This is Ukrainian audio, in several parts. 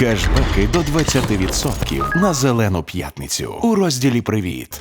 Кешбеки до 20% на зелену п'ятницю у розділі Привіт.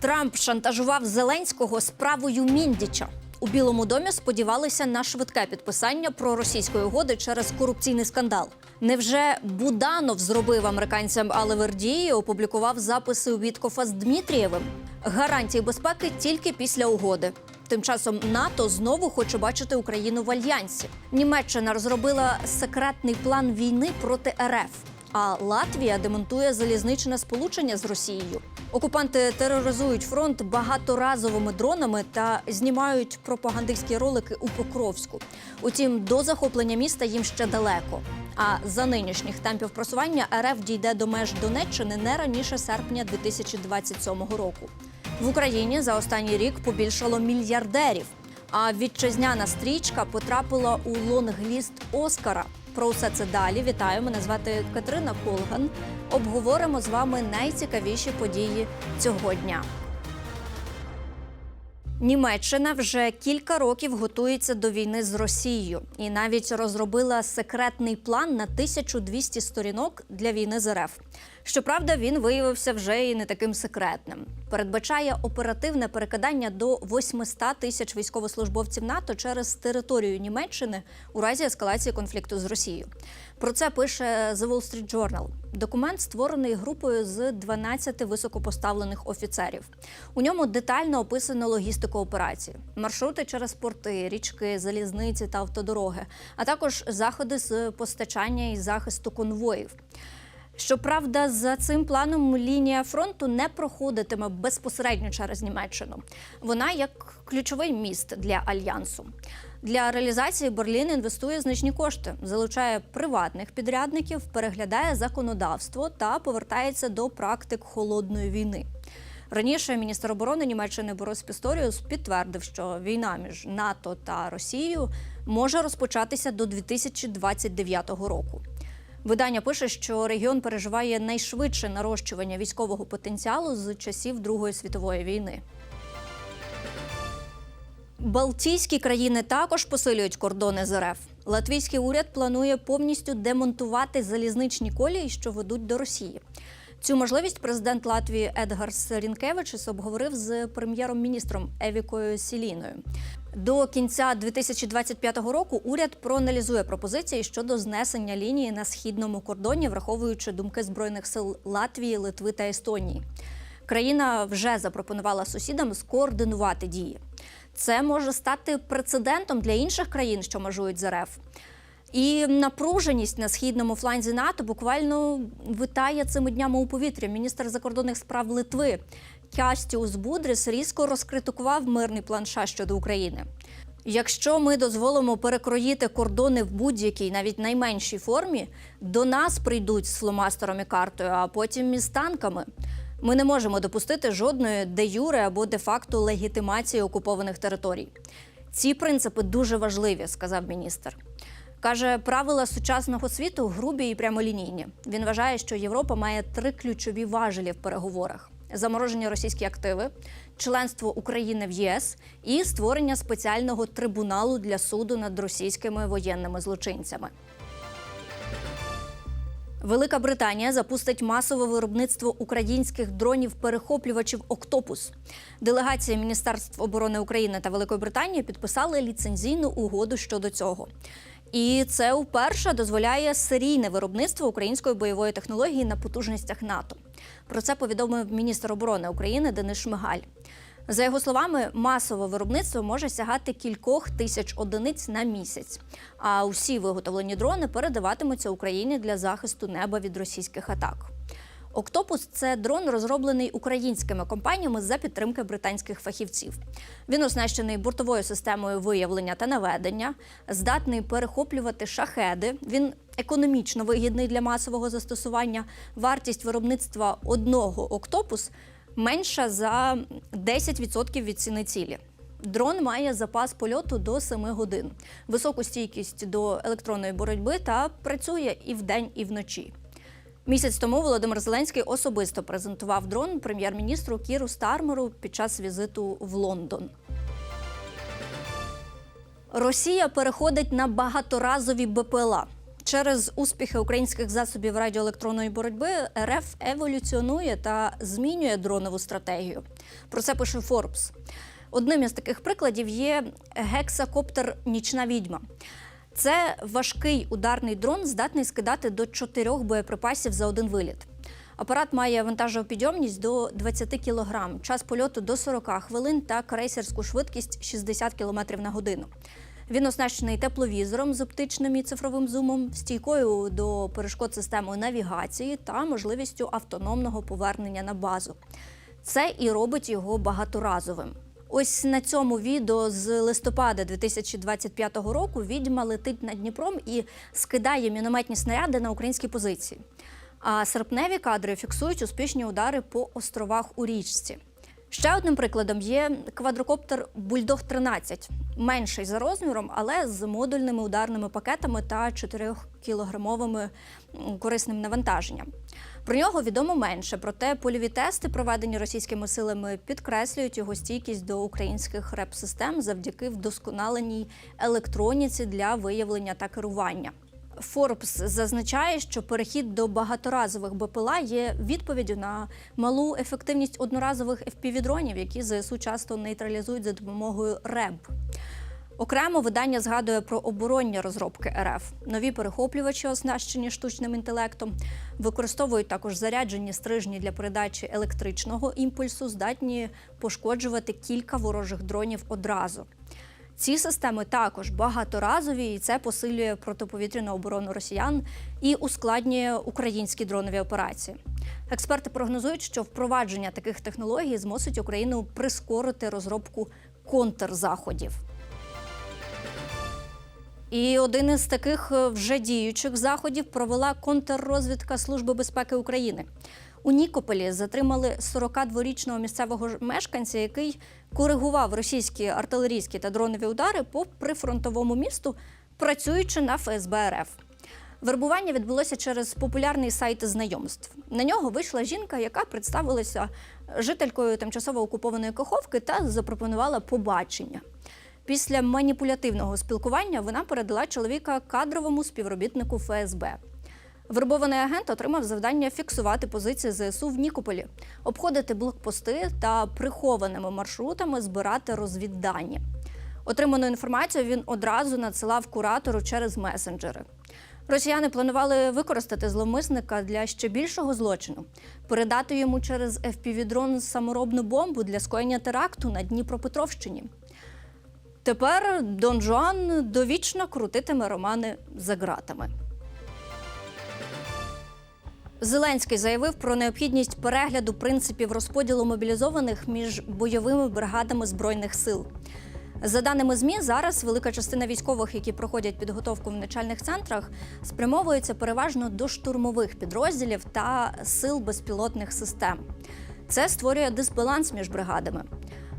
Трамп шантажував Зеленського справою Міндіча. У Білому домі сподівалися на швидке підписання проросійської угоди через корупційний скандал. Невже Буданов зробив американцям Алевердії і опублікував записи у Віткофа з Дмитрієвим? Гарантії безпеки тільки після угоди. Тим часом НАТО знову хоче бачити Україну в альянсі. Німеччина розробила секретний план війни проти РФ. А Латвія демонтує залізничне сполучення з Росією. Окупанти тероризують фронт багаторазовими дронами та знімають пропагандистські ролики у Покровську. Утім, до захоплення міста їм ще далеко. А за нинішніх темпів просування РФ дійде до меж Донеччини не раніше серпня 2027 року. В Україні за останній рік побільшало мільярдерів. А вітчизняна стрічка потрапила у лонгліст Оскара. Про все це далі. Вітаю. Мене звати Катерина Колган. Обговоримо з вами найцікавіші події цього дня. Німеччина вже кілька років готується до війни з Росією і навіть розробила секретний план на 1200 сторінок для війни з РФ. Щоправда, він виявився вже і не таким секретним. Передбачає оперативне перекидання до 800 тисяч військовослужбовців НАТО через територію Німеччини у разі ескалації конфлікту з Росією. Про це пише The Wall Street Journal. Документ створений групою з 12 високопоставлених офіцерів. У ньому детально описано логістику операції, маршрути через порти, річки, залізниці та автодороги, а також заходи з постачання і захисту конвоїв. Щоправда, за цим планом лінія фронту не проходитиме безпосередньо через Німеччину. Вона як ключовий міст для альянсу. Для реалізації Берлін інвестує значні кошти, залучає приватних підрядників, переглядає законодавство та повертається до практик холодної війни. Раніше міністр оборони Німеччини Борис Пісторіус підтвердив, що війна між НАТО та Росією може розпочатися до 2029 року. Видання пише, що регіон переживає найшвидше нарощування військового потенціалу з часів Другої світової війни. Балтійські країни також посилюють кордони з РФ. Латвійський уряд планує повністю демонтувати залізничні колії, що ведуть до Росії. Цю можливість президент Латвії Едгарс Рінкевичус обговорив з прем'єром-міністром Евікою Сіліною. До кінця 2025 року уряд проаналізує пропозиції щодо знесення лінії на східному кордоні, враховуючи думки збройних сил Латвії, Литви та Естонії. Країна вже запропонувала сусідам скоординувати дії. Це може стати прецедентом для інших країн, що межують з РФ. І напруженість на східному фланзі НАТО буквально витає цими днями у повітря. Міністр закордонних справ Литви Кястіус Будріс різко розкритикував мирний план США щодо України. Якщо ми дозволимо перекроїти кордони в будь-якій, навіть найменшій формі, до нас прийдуть з фломастером і картою, а потім із танками. Ми не можемо допустити жодної де юре або де-факто легітимації окупованих територій. Ці принципи дуже важливі, сказав міністр. Каже, правила сучасного світу грубі і прямолінійні. Він вважає, що Європа має три ключові важелі в переговорах: заморожені російські активи, членство України в ЄС і створення спеціального трибуналу для суду над російськими воєнними злочинцями. Велика Британія запустить масове виробництво українських дронів-перехоплювачів Октопус. Делегація Міністерств оборони України та Великої Британії підписали ліцензійну угоду щодо цього. І це вперше дозволяє серійне виробництво української бойової технології на потужностях НАТО. Про це повідомив міністр оборони України Денис Шмигаль. За його словами, масове виробництво може сягати кількох тисяч одиниць на місяць. А усі виготовлені дрони передаватимуться Україні для захисту неба від російських атак. Октопус це дрон, розроблений українськими компаніями за підтримки британських фахівців. Він оснащений бортовою системою виявлення та наведення, здатний перехоплювати шахеди. Він економічно вигідний для масового застосування. Вартість виробництва одного октопус менша за 10% від ціни цілі. Дрон має запас польоту до 7 годин, високу стійкість до електронної боротьби та працює і вдень, і вночі. Місяць тому Володимир Зеленський особисто презентував дрон прем'єр-міністру Кіру Стармеру під час візиту в Лондон. Росія переходить на багаторазові БПЛА. Через успіхи українських засобів радіоелектронної боротьби РФ еволюціонує та змінює дронову стратегію. Про це пише Forbes. Одним із таких прикладів є гексакоптер Нічна відьма. Це важкий ударний дрон, здатний скидати до чотирьох боєприпасів за один виліт. Апарат має вантажопідйомність до 20 кг, час польоту до 40 хвилин та крейсерську швидкість 60 км на годину. Він оснащений тепловізором з оптичним і цифровим зумом, стійкою до перешкод системою навігації та можливістю автономного повернення на базу. Це і робить його багаторазовим. Ось на цьому відео з листопада 2025 року відьма летить над Дніпром і скидає мінометні снаряди на українські позиції. А серпневі кадри фіксують успішні удари по островах у річці. Ще одним прикладом є квадрокоптер Бульдог 13 менший за розміром, але з модульними ударними пакетами та 4-кілограмовими корисним навантаженням. Про нього відомо менше, проте польові тести, проведені російськими силами, підкреслюють його стійкість до українських реп-систем завдяки вдосконаленій електроніці для виявлення та керування. Forbes зазначає, що перехід до багаторазових БПЛА є відповіддю на малу ефективність одноразових FPV-дронів, які ЗСУ часто нейтралізують за допомогою РЕБ. Окремо видання згадує про оборонні розробки РФ. Нові перехоплювачі, оснащені штучним інтелектом, використовують також заряджені стрижні для передачі електричного імпульсу, здатні пошкоджувати кілька ворожих дронів одразу. Ці системи також багаторазові, і це посилює протиповітряну оборону росіян і ускладнює українські дронові операції. Експерти прогнозують, що впровадження таких технологій змусить Україну прискорити розробку контрзаходів. І один із таких е, вже діючих заходів провела контррозвідка Служби безпеки України. У Нікополі затримали 42-річного місцевого мешканця, який коригував російські артилерійські та дронові удари по прифронтовому місту, працюючи на ФСБ РФ. Вербування відбулося через популярний сайт знайомств. На нього вийшла жінка, яка представилася жителькою тимчасово окупованої Каховки та запропонувала побачення. Після маніпулятивного спілкування вона передала чоловіка кадровому співробітнику ФСБ. Вербований агент отримав завдання фіксувати позиції ЗСУ в Нікополі, обходити блокпости та прихованими маршрутами збирати розвіддані. Отриману інформацію він одразу надсилав куратору через месенджери. Росіяни планували використати зловмисника для ще більшого злочину, передати йому через FPV-дрон саморобну бомбу для скоєння теракту на Дніпропетровщині. Тепер Дон Жуан довічно крутитиме романи за ґратами. Зеленський заявив про необхідність перегляду принципів розподілу мобілізованих між бойовими бригадами збройних сил. За даними ЗМІ, зараз велика частина військових, які проходять підготовку в навчальних центрах, спрямовується переважно до штурмових підрозділів та сил безпілотних систем. Це створює дисбаланс між бригадами.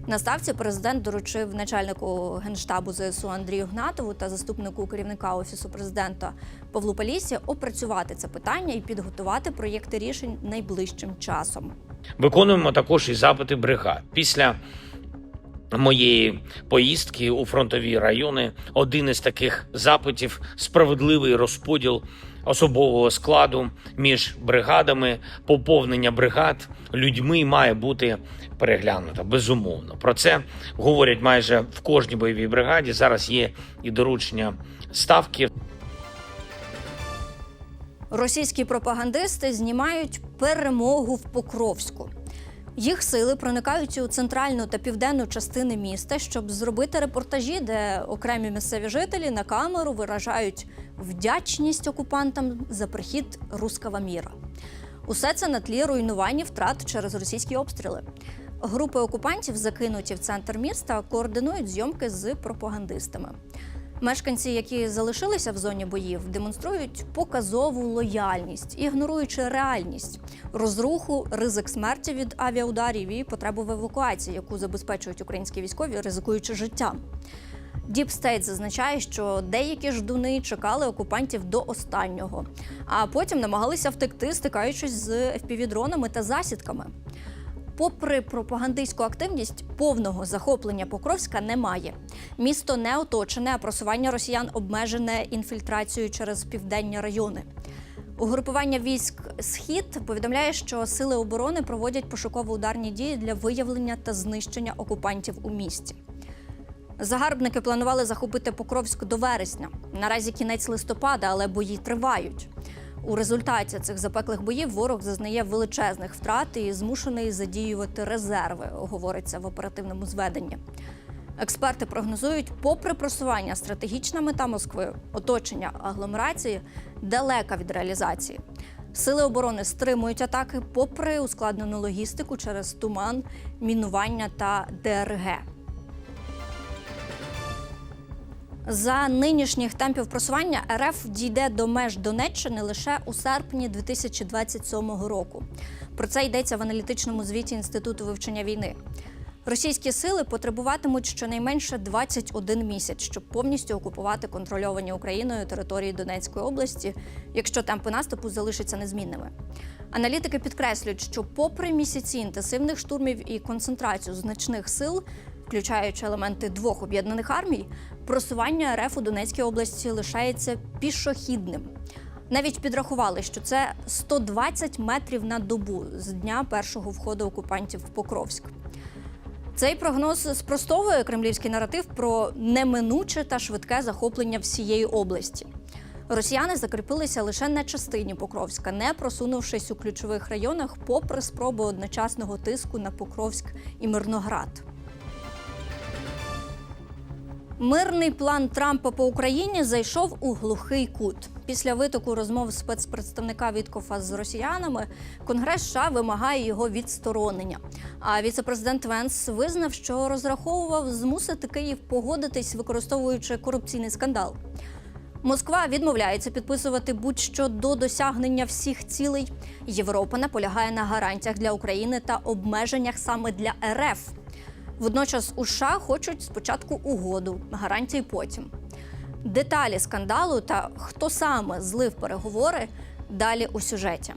На ставці президент доручив начальнику генштабу ЗСУ Андрію Гнатову та заступнику керівника офісу президента Павлу Палісі опрацювати це питання і підготувати проєкти рішень найближчим часом. Виконуємо також і запити бригад. Після моєї поїздки у фронтові райони один із таких запитів справедливий розподіл особового складу між бригадами, поповнення бригад людьми має бути переглянуто. Безумовно. Про це говорять майже в кожній бойовій бригаді. Зараз є і доручення ставки. Російські пропагандисти знімають перемогу в Покровську. Їх сили проникають у центральну та південну частини міста, щоб зробити репортажі, де окремі місцеві жителі на камеру виражають вдячність окупантам за прихід руского міра. Усе це на тлі руйнувань і втрат через російські обстріли. Групи окупантів, закинуті в центр міста, координують зйомки з пропагандистами. Мешканці, які залишилися в зоні боїв, демонструють показову лояльність, ігноруючи реальність, розруху, ризик смерті від авіаударів і потребу в евакуації, яку забезпечують українські військові, ризикуючи життям. Діп Стейт зазначає, що деякі ждуни чекали окупантів до останнього, а потім намагалися втекти, стикаючись з FPV-дронами та засідками. Попри пропагандистську активність, повного захоплення Покровська немає. Місто не оточене, а просування росіян обмежене інфільтрацією через південні райони. Угрупування військ Схід повідомляє, що сили оборони проводять пошуково-ударні дії для виявлення та знищення окупантів у місті. Загарбники планували захопити Покровськ до вересня. Наразі кінець листопада, але бої тривають. У результаті цих запеклих боїв ворог зазнає величезних втрат і змушений задіювати резерви, говориться в оперативному зведенні. Експерти прогнозують, попри просування стратегічна мета Москви, оточення агломерації далека від реалізації. Сили оборони стримують атаки, попри ускладнену логістику через туман, мінування та ДРГ. За нинішніх темпів просування РФ дійде до меж Донеччини лише у серпні 2027 року. Про це йдеться в аналітичному звіті Інституту вивчення війни. Російські сили потребуватимуть щонайменше 21 місяць, щоб повністю окупувати контрольовані Україною території Донецької області, якщо темпи наступу залишаться незмінними. Аналітики підкреслюють, що, попри місяці інтенсивних штурмів і концентрацію значних сил, включаючи елементи двох об'єднаних армій, просування РФ у Донецькій області лишається пішохідним. Навіть підрахували, що це 120 метрів на добу з дня першого входу окупантів в Покровськ. Цей прогноз спростовує кремлівський наратив про неминуче та швидке захоплення всієї області. Росіяни закріпилися лише на частині Покровська, не просунувшись у ключових районах, попри спроби одночасного тиску на Покровськ і Мирноград. Мирний план Трампа по Україні зайшов у глухий кут. Після витоку розмов спецпредставника Віткофа з росіянами Конгрес США вимагає його відсторонення. А віцепрезидент Венс визнав, що розраховував змусити Київ погодитись, використовуючи корупційний скандал. Москва відмовляється підписувати будь-що до досягнення всіх цілей. Європа наполягає на гарантіях для України та обмеженнях саме для РФ. Водночас у США хочуть спочатку угоду, гарантії потім. Деталі скандалу та хто саме злив переговори далі у сюжеті.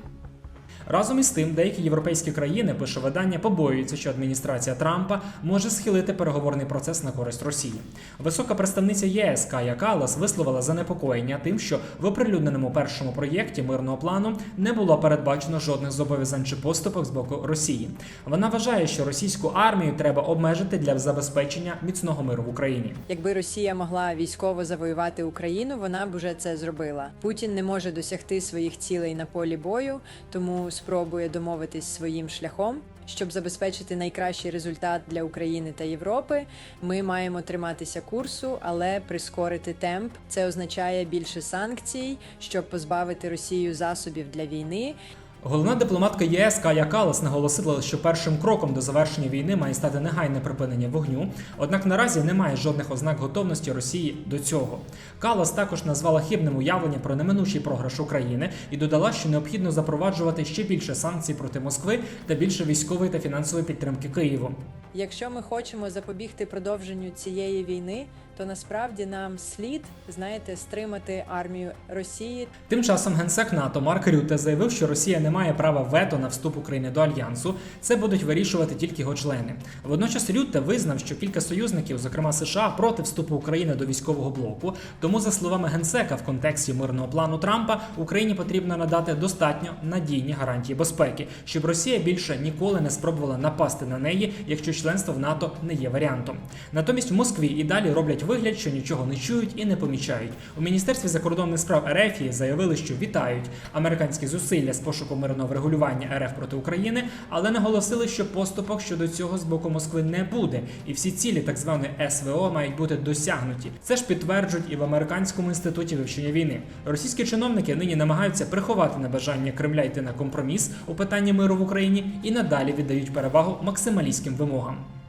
Разом із тим, деякі європейські країни, пише видання, побоюються, що адміністрація Трампа може схилити переговорний процес на користь Росії. Висока представниця ЄС Кая Калас висловила занепокоєння тим, що в оприлюдненому першому проєкті мирного плану не було передбачено жодних зобов'язань чи поступок з боку Росії. Вона вважає, що російську армію треба обмежити для забезпечення міцного миру в Україні. Якби Росія могла військово завоювати Україну, вона б уже це зробила. Путін не може досягти своїх цілей на полі бою, тому спробує домовитись своїм шляхом. Щоб забезпечити найкращий результат для України та Європи, ми маємо триматися курсу, але прискорити темп. Це означає більше санкцій, щоб позбавити Росію засобів для війни Головна дипломатка ЄС Кая Калас наголосила, що першим кроком до завершення війни має стати негайне припинення вогню. Однак наразі немає жодних ознак готовності Росії до цього. Калас також назвала хибним уявлення про неминучий програш України і додала, що необхідно запроваджувати ще більше санкцій проти Москви та більше військової та фінансової підтримки Києву. Якщо ми хочемо запобігти продовженню цієї війни, то насправді нам слід, знаєте, стримати армію Росії Тим часом генсек НАТО Марк Рюте заявив, що Росія не має права вето на вступ України до альянсу. Це будуть вирішувати тільки його члени. Водночас Рюте визнав, що кілька союзників, зокрема США, проти вступу України до військового блоку. Тому, за словами генсека, в контексті мирного плану Трампа Україні потрібно надати достатньо надійні гарантії безпеки, щоб Росія більше ніколи не спробувала напасти на неї, якщо членство в НАТО не є варіантом. Натомість в Москві і далі роблять вигляд, що нічого не чують і не помічають. У міністерстві закордонних справ РФ заявили, що вітають американські зусилля з пошуку мирного врегулювання РФ проти України, але наголосили, що поступок щодо цього з боку Москви не буде, і всі цілі так званої СВО мають бути досягнуті. Це ж підтверджують і в американському інституті вивчення війни. Російські чиновники нині намагаються приховати небажання Кремля йти на компроміс у питанні миру в Україні і надалі віддають перевагу максималістським вимогам.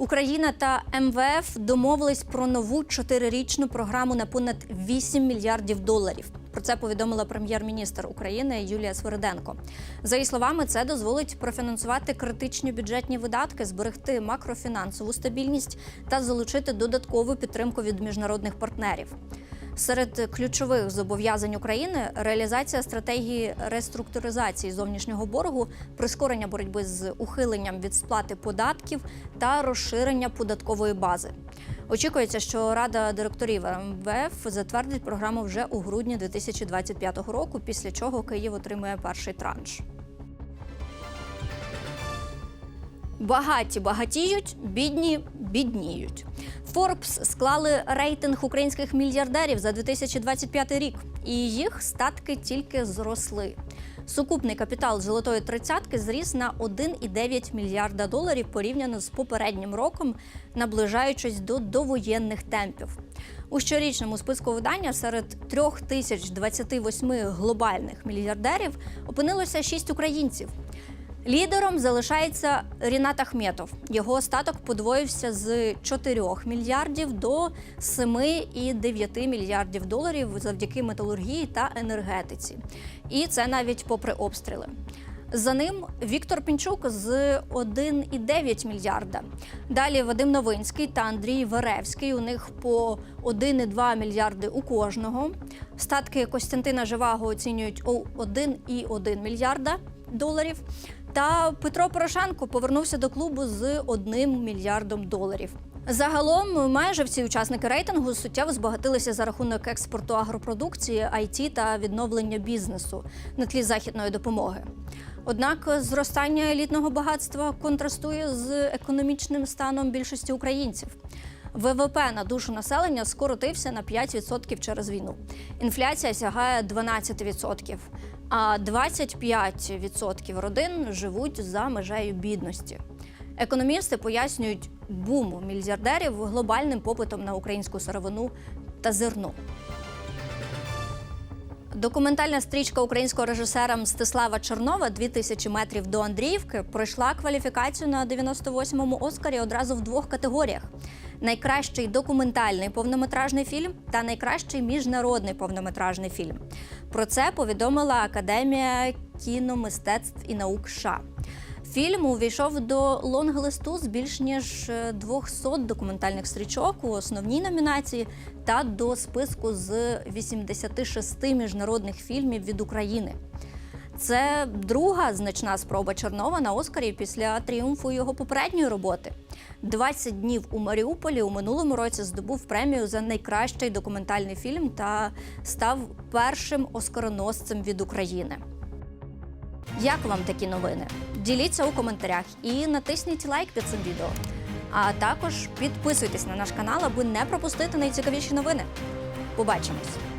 Україна та МВФ домовились про нову чотирирічну програму на понад 8 мільярдів доларів. Про це повідомила прем'єр-міністр України Юлія Свириденко. За її словами, це дозволить профінансувати критичні бюджетні видатки, зберегти макрофінансову стабільність та залучити додаткову підтримку від міжнародних партнерів. Серед ключових зобов'язань України реалізація стратегії реструктуризації зовнішнього боргу, прискорення боротьби з ухиленням від сплати податків та розширення податкової бази. Очікується, що Рада директорів МВФ затвердить програму вже у грудні 2025 року, після чого Київ отримує перший транш. Багаті багатіють, бідні бідніють. Форбс склали рейтинг українських мільярдерів за 2025 рік, і їх статки тільки зросли. Сукупний капітал золотої тридцятки зріс на 1,9 мільярда доларів порівняно з попереднім роком, наближаючись до довоєнних темпів. У щорічному списку видання серед 3028 глобальних мільярдерів опинилося 6 українців. Лідером залишається Рінат Ахметов. Його статок подвоївся з 4 мільярдів до 7,9 мільярдів доларів завдяки металургії та енергетиці. І це навіть попри обстріли. За ним Віктор Пінчук з 1,9 мільярда. Далі Вадим Новинський та Андрій Веревський. У них по 1,2 мільярди у кожного. Статки Костянтина Живаго оцінюють у 1,1 мільярда доларів. Та Петро Порошенко повернувся до клубу з 1 мільярдом доларів. Загалом майже всі учасники рейтингу суттєво збагатилися за рахунок експорту агропродукції, IT та відновлення бізнесу на тлі західної допомоги. Однак зростання елітного багатства контрастує з економічним станом більшості українців. ВВП на душу населення скоротився на 5% через війну. Інфляція сягає 12%, а 25% родин живуть за межею бідності. Економісти пояснюють бум мільярдерів глобальним попитом на українську сировину та зерно. Документальна стрічка українського режисера Мстислава Чорнова «2000 метрів до Андріївки пройшла кваліфікацію на 98-му Оскарі одразу в двох категоріях: найкращий документальний повнометражний фільм та найкращий міжнародний повнометражний фільм. Про це повідомила Академія кіномистецтв і наук США. Фільм увійшов до лонглисту з більш ніж 200 документальних стрічок у основній номінації та до списку з 86 міжнародних фільмів від України. Це друга значна спроба Чернова на Оскарі після тріумфу його попередньої роботи. «20 днів у Маріуполі у минулому році здобув премію за найкращий документальний фільм та став першим оскароносцем від України. Як вам такі новини? Діліться у коментарях і натисніть лайк під цим відео. А також підписуйтесь на наш канал, аби не пропустити найцікавіші новини. Побачимось!